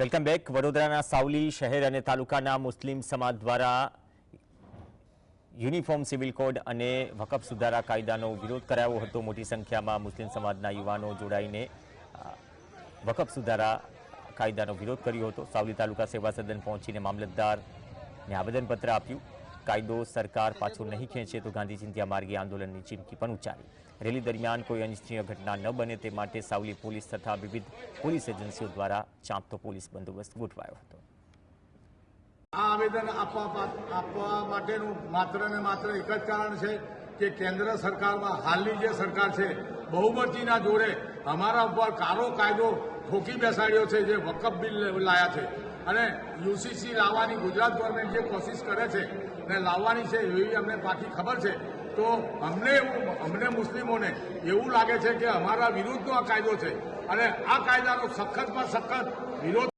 Welcome back. વડોદરાના સાવલી શહેર અને તાલુકાના મુસ્લિમ સમાજ દ્વારા યુનિફોર્મ સિવિલ કોડ અને વકફ સુધારા કાયદાનો વિરોધ કરાયો હતો. મોટી સંખ્યામાં મુસ્લિમ સમાજના યુવાનો જોડાઈને વકફ સુધારા કાયદાનો વિરોધ કર્યો હતો. સાવલી તાલુકા સેવા સદન પહોંચીને મામલતદારને આવેદનપત્ર આપ્યું. કાયદો સરકાર પાછો નહીં ખેંચે તો ગાંધીજી ત્યાં માર્ગે આંદોલનની ચીમકી પણ ઉચ્ચારી. રેલી દરમિયાન કોઈ અનિચ્છનીય ઘટના ન બને તે માટે સાવલી પોલીસ તથા વિવિધ પોલીસ એજન્સીઓ દ્વારા ચાંપતો પોલીસ બંદોબસ્ત ગોઠવાયો હતો. આ આવેદન આપવા આપવા માટેનું માત્ર ને માત્ર એક જ કારણ છે કે કેન્દ્ર સરકારમાં હાલની જે સરકાર છે, બહુમતીના જોડે અમારા ઉપર કારો કાયદો ઠોકી બેસાડ્યો છે, જે વકફ બિલ લાયા છે. અને યુસીસી લાવવાની ગુજરાત ગવર્મેન્ટ જે કોશિશ કરે છે ને લાવવાની છે એવી અમને પાકી ખબર છે, તો અમને એવું, અમને મુસ્લિમોને એવું લાગે છે કે અમારા વિરુદ્ધનો આ કાયદો છે. અને આ કાયદાનો સખતમાં સખત વિરોધ